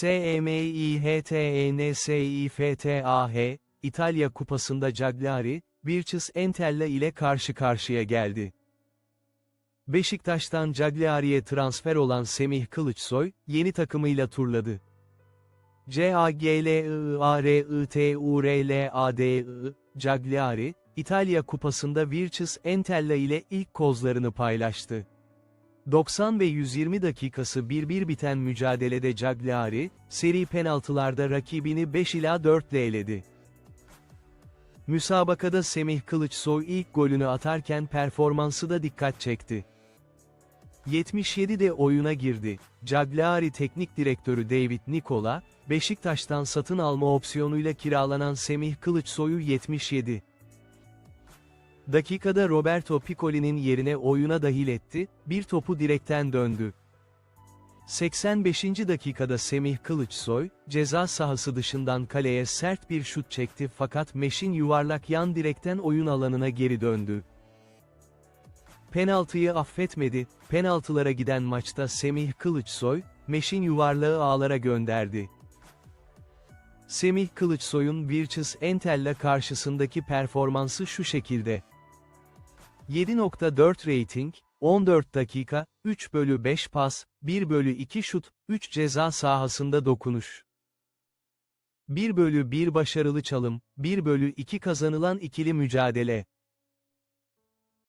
SEMİHTENSİFTAH, İtalya Kupası'nda Cagliari, Virtus Entella ile karşı karşıya geldi. Beşiktaş'tan Cagliari'ye transfer olan Semih Kılıçsoy, yeni takımıyla turladı. CAGLIARITURLADI, Cagliari, İtalya Kupası'nda Virtus Entella ile ilk kozlarını paylaştı. 90 ve 120 dakikası 1-1 biten mücadelede Cagliari, seri penaltılarda rakibini 5 ila 4 eledi. Müsabakada Semih Kılıçsoy ilk golünü atarken performansı da dikkat çekti. 77'de oyuna girdi. Cagliari Teknik Direktörü David Nicola, Beşiktaş'tan satın alma opsiyonuyla kiralanan Semih Kılıçsoy'u 77. Dakikada Roberto Piccoli'nin yerine oyuna dahil etti, bir topu direkten döndü. 85. dakikada Semih Kılıçsoy, ceza sahası dışından kaleye sert bir şut çekti fakat Meş'in yuvarlak yan direkten oyun alanına geri döndü. Penaltıyı affetmedi, penaltılara giden maçta Semih Kılıçsoy, Meş'in yuvarlağı ağlara gönderdi. Semih Kılıçsoy'un Virtus Entella karşısındaki performansı şu şekilde. 7.4 rating, 14 dakika, 3 bölü 5 pas, 1 bölü 2 şut, 3 ceza sahasında dokunuş. 1 bölü 1 başarılı çalım, 1 bölü 2 kazanılan ikili mücadele.